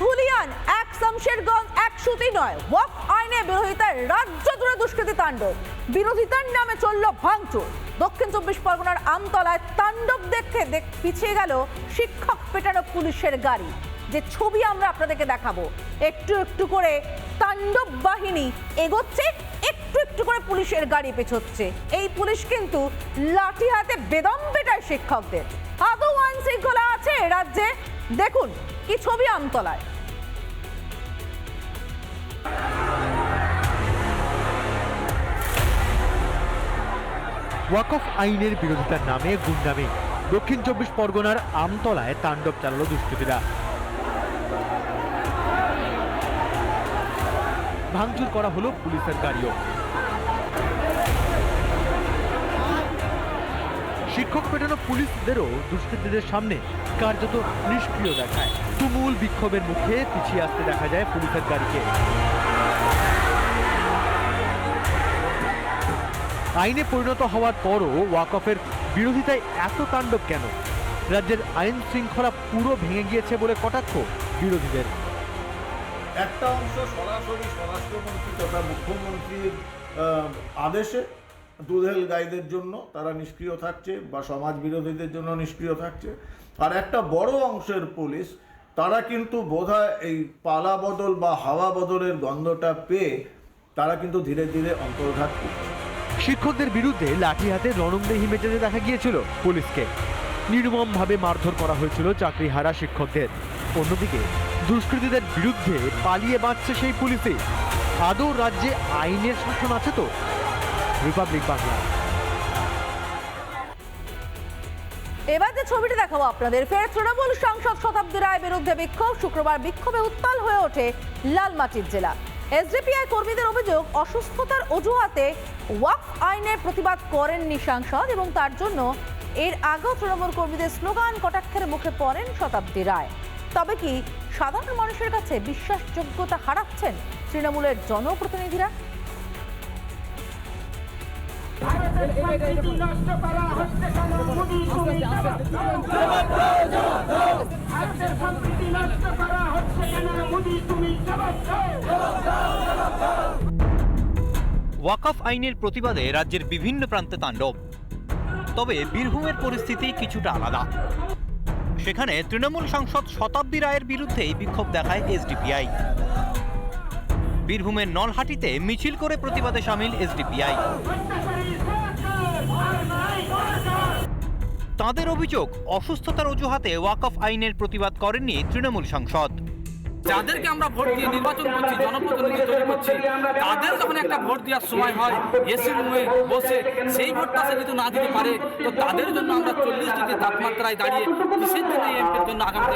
ধুলিয়ান এক শামশেরগঞ্জ এক সুতি নয়। ওয়াক আইনে বিরোধিতায় রাজ্য জুড়ে দুষ্কৃতি তাণ্ডব। বিরোধিতার নামে চলল ভাঙচুর। দক্ষিণ চব্বিশ পরগনার আমতলায় তাণ্ডব দেখতে দেখ পিছিয়ে গেল শিক্ষক পেটানো পুলিশের গাড়ি। যে ছবি আমরা আপনাদেরকে দেখাবো, একটু একটু করে তাণ্ডব বাহিনী এগোচ্ছে, একটু একটু করে পুলিশের গাড়ি পেছোচ্ছে। এই পুলিশ কিন্তু লাঠি হাতে বেদম পেটায় শিক্ষকদের। আদৌ আইন শৃঙ্খলা আছে রাজ্যে? দেখুন কি ছবি আমতলায়? ওয়াকফ আইনের বিরোধিতার নামে গুন্ডামি। দক্ষিণ চব্বিশ পরগনার আমতলায় তাণ্ডব চালালো দুষ্কৃতীরা। ভাঙচুর করা হলো পুলিশের গাড়িও। শিক্ষক পেটানো পুলিশদেরও দুষ্কৃতীদের সামনে কার্যত নিষ্ক্রিয় দেখায়। তুমুল বিক্ষোভের মুখে পিছিয়ে আসতে দেখা যায় পুলিশের গাড়িকে। আইনে পরিণত হওয়ার পরও ওয়াকফের বিরোধিতায় এত তাণ্ডব কেন? রাজ্যের আইন শৃঙ্খলা পুরো ভেঙে গিয়েছে বলে কটাক্ষ বিরোধীদের। একটা অংশ সরাসরি স্বরাষ্ট্রমন্ত্রী তথা মুখ্যমন্ত্রীর আদেশে দুধেল গাইদের জন্য তারা নিষ্ক্রিয় থাকছে বা সমাজ বিরোধীদের জন্য নিষ্ক্রিয় থাকছে। আর একটা বড় অংশের পুলিশ, তারা কিন্তু বোধহয় এই পালা বদল বা হাওয়া বদলের গন্ধটা পেয়ে তারা কিন্তু ধীরে ধীরে অন্তর্ঘাত করছে। শিক্ষকদের বিরুদ্ধে লাঠি হাতে রণংদেহী মেজাজে দেখা গিয়েছিল পুলিশকে। নির্মমভাবে মারধর করা হয়েছিল চাকরি হারা শিক্ষকদের। অন্যদিকে দুষ্কৃতীদের বিরুদ্ধে পালিয়ে বাঁচছে সেই পুলিশে আদৌ রাজ্যে আইনের শাসন আছে তো? রিপাবলিক বাংলা এবার যে ছবিটি দেখাবো আপনাদের, ফের তৃণমূল সাংসদ শতাব্দী রায় বিরুদ্ধে বিক্ষোভ। শুক্রবার বিক্ষোভে উত্তাল হয়ে ওঠে লালমাটির জেলা। এসডিপিআই কর্মীদের অভিযোগ, অসুস্থতার অজুহাতে ওয়াক আইনের প্রতিবাদ করেননি সাংসদ এবং তার জন্য এর আগেও তৃণমূল কর্মীদের স্লোগান কটাক্ষের মুখে পড়েন শতাব্দী রায়। তবে কি সাধারণ মানুষের কাছে বিশ্বাসযোগ্যতা হারাচ্ছেন তৃণমূলের জনপ্রতিনিধিরা? ওয়াকফ আইনের প্রতিবাদে রাজ্যের বিভিন্ন প্রান্তে তাণ্ডব। তবে বীরভূমের পরিস্থিতি কিছুটা আলাদা। সেখানে তৃণমূল সাংসদ শতাব্দী রায়ের বিরুদ্ধেই বিক্ষোভ দেখায় এসডিপিআই। বীরভূমের নলহাটিতে মিছিল করে প্রতিবাদে সামিল এসডিপিআই। তাদের অভিযোগ অসুস্থতার অজুহাতে ওয়াকফ আইনের প্রতিবাদ করেননি তৃণমূল সাংসদ। যাদেরকে আমরা ভোট দিয়ে নির্বাচন করছি জনপ্রতিনিধি তৈরি করছি তাদের যখন একটা ভোট দেওয়ার সময় হয় এসি রুমে বসে সেই ভোটটা সে যদি না দিতে পারে তো তাদের জন্য আমরা চল্লিশ ডিগ্রি তাপমাত্রায় দাঁড়িয়ে কিসের জন্য এমপির জন্য আগামী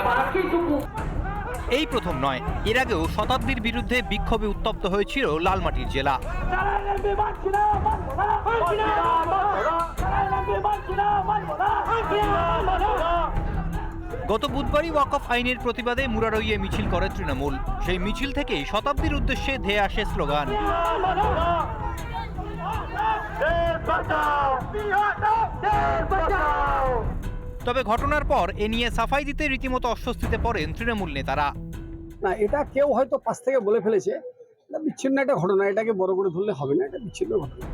এই প্রথম নয় এর আগেও শতাব্দীর বিরুদ্ধে বিক্ষোভে উত্তপ্ত হয়েছিল লালমাটির জেলা। গত বুধবারই ওয়াকফ আইনের প্রতিবাদে মুরারইয়ে মিছিল করে তৃণমূল। সেই মিছিল থেকেই শতাব্দীর উদ্দেশ্যে ধেয়ে আসে স্লোগান। তবে ঘটনার পর এ নিয়ে সাফাই দিতে রীতিমতো অস্বস্তিতে পড়েন তৃণমূল নেতারা। না, এটা কেউ হয়তো পাশ থেকে বলে ফেলেছে। বিচ্ছিন্ন একটা ঘটনা, এটাকে বড় করে ধরলে হবে না, এটা বিচ্ছিন্ন ঘটনা।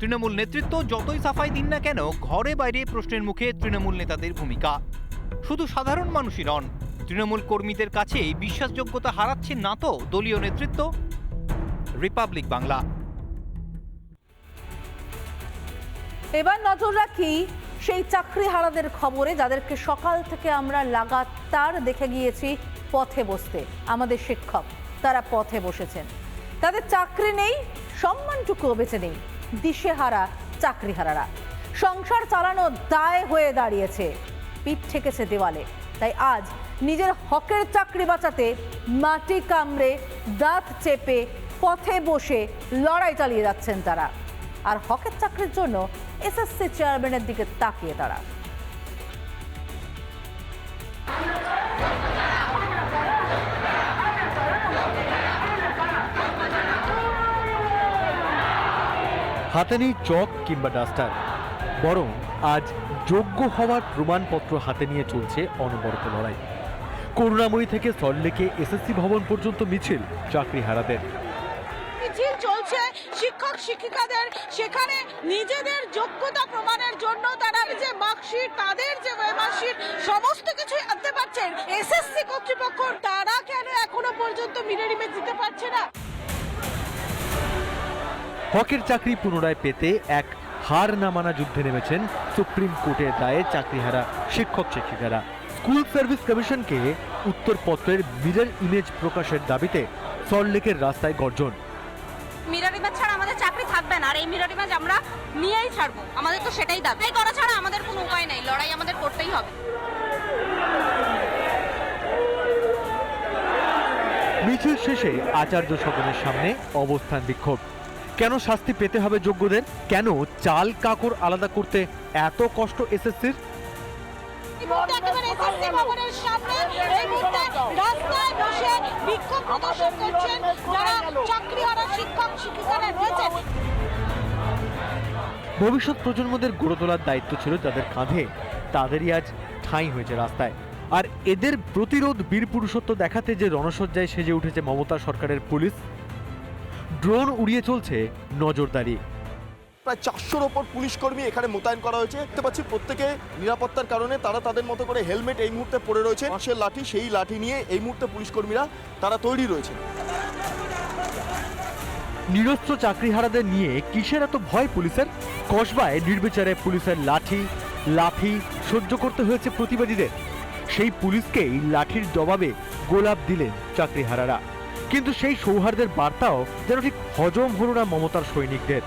তৃণমূল নেতৃত্ব যতই সাফাই দিন না কেন, ঘরে বাইরে প্রশ্নের মুখে তৃণমূল নেতাদের ভূমিকা। শুধু সাধারণ মানুষই নন, তৃণমূল কর্মীদের কাছেই বিশ্বাসযোগ্যতা হারাচ্ছে না তো দলীয় নেতৃত্ব? রিপাবলিক বাংলা। এবার নজর রাখি সেই চাকরি হারাদের খবরে, যাদেরকে সকাল থেকে আমরা লাগাতার দেখে গিয়েছি পথে বসতে। আমাদের শিক্ষক, তারা পথে বসেছেন। তাদের চাকরি নেই সম্মানটুকুও বেঁচে নেই। দিশেহারা চাকরিহারারা। সংসার চালানো দায় হয়ে দাঁড়িয়েছে। পিঠ ঠেকেছে দেওয়ালে। তাই আজ নিজের হকের চাকরি বাঁচাতে মাটি কামড়ে দাঁত চেপে পথে বসে লড়াই চালিয়ে যাচ্ছেন তারা। আর হকের চাকরির জন্য এসএসসি চেয়ারম্যানের দিকে তাকিয়ে তারা। হাতে নেই চক কিংবা ডাস্টার। বরং আজ যোগ্য হওয়ার প্রমাণপত্র হাতে নিয়ে চলছে অনবরত লড়াই। করুণাময়ী থেকে সল্টলেকে এসএসসি ভবন পর্যন্ত মিছিল চাকরি হারাদের মিছিল চলছে শিক্ষক শিক্ষিকাদের। সেখানে নিজেদের যোগ্যতা প্রমাণের জন্য তারা যে মার্কশিট তাদের যে মার্কশিট সমস্ত কিছু আনতে পারছেন। এসএসসি কর্তৃপক্ষ তারা কেন এখনও পর্যন্ত মিনের ইমেজ দিতে পারছে না? হকের চাকরি পুনরায় পেতে এক হার না মানা যুদ্ধে নেমেছেন সুপ্রিম কোর্টের দায়ে চাকরিহারা শিক্ষক শিক্ষিকারা। স্কুল সার্ভিস কমিশনকে উত্তরপত্রের মিরর ইমেজ প্রকাশের দাবিতে সল্টলেকের রাস্তায় গর্জন। মিরর ইমেজ ছাড়া আমাদের চাকরি থাকবে না আর এই মিরর ইমেজ আমরা নিয়েই ছাড়বো। আমাদের তো সেটাই দাবি। এই করা ছাড়া আমাদের কোনো উপায় নেই লড়াই আমাদের করতেই হবে। মিছিল শেষে আচার্য সদনের সামনে অবস্থান বিক্ষোভ। কেন শাস্তি পেতে হবে যোগ্যদের? কেন চাল কাকর আলাদা করতে এত কষ্ট এসএসসির? ভবিষ্যৎ প্রজন্মদের গড়ে তোলার দায়িত্ব ছিল যাদের কাঁধে তাদেরই আজ ঠাঁই হয়েছে রাস্তায়। আর এদের প্রতিরোধ বীর পুরুষত্ব দেখাতে যে রণসজ্জায় সেজে উঠেছে মমতা সরকারের পুলিশ ড্রোন উড়িয়ে চলছে নজরদারি। প্রায় চারশোর ওপর পুলিশ কর্মী এখানে মোতায়েন করা হয়েছে। দেখতে পাচ্ছি প্রত্যেকে নিরাপত্তার কারণে তারা তাদের মতো করে হেলমেট এই মুহূর্তে পরে রয়েছে। বাঁশের লাঠি সেই লাঠি নিয়ে এই মুহূর্তে পুলিশ কর্মীরা তারা তৈরি রয়েছে। নিরস্ত্র চাকরিহারাদের নিয়ে কিসের এত ভয় পুলিশের? কসবায় নির্বিচারে পুলিশের লাঠি লাঠি সহ্য করতে হয়েছে প্রতিবাদীদের। সেই পুলিশকেই লাঠির জবাবে গোলাপ দিলেন চাকরিহারারা। কিন্তু সেই সৌহার্দের বার্তাও যেন ঠিক হজম হলো না মমতার সৈনিকদের।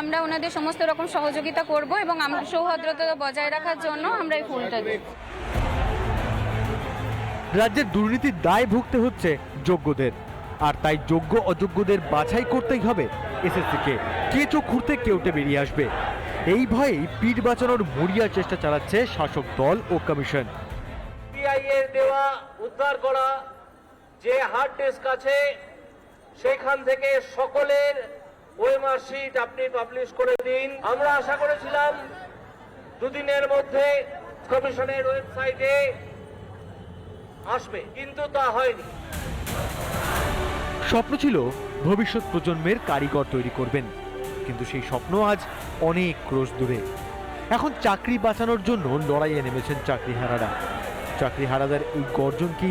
আমরা ওনাদের সমস্ত রকম সহযোগিতা করব এবং আমরা সৌহার্দ্যতা বজায় রাখার জন্য আমরা এই ফুলটা দিই। রাজ্যের দুর্নীতির দায় ভুগতে হচ্ছে যোগ্যদের। আর তাই যোগ্য অযোগ্যদের বাছাই করতেই হবে এসএসসিকে। কে চোখ খুঁড়তে কেউটে বেরিয়ে আসবে। এই ভয়েই পিঠ বাঁচানোর মরিয়া চেষ্টা চালাচ্ছে শাসক দল ও কমিশন। দেওয়া উদ্ধার করা যে হার্ড ডিস্ক আছে, সেখান থেকে সকলের ওয়েমার শিট আপনি পাবলিশ করে দিন। আমরা আশা করেছিলাম দুদিনের মধ্যে কমিশনের ওয়েবসাইটে আসবে, কিন্তু তা হয়নি। স্বপ্ন ছিল ভবিষ্যৎ প্রজন্মের কারিগর তৈরি করবেন, কিন্তু সেই স্বপ্ন আজ অনেক ক্রোশ দূরে। এখন চাকরি বাঁচানোর জন্য লড়াইয়ে নেমেছেন চাকরিহারারা। চাকরিহারাদের এই গর্জন কি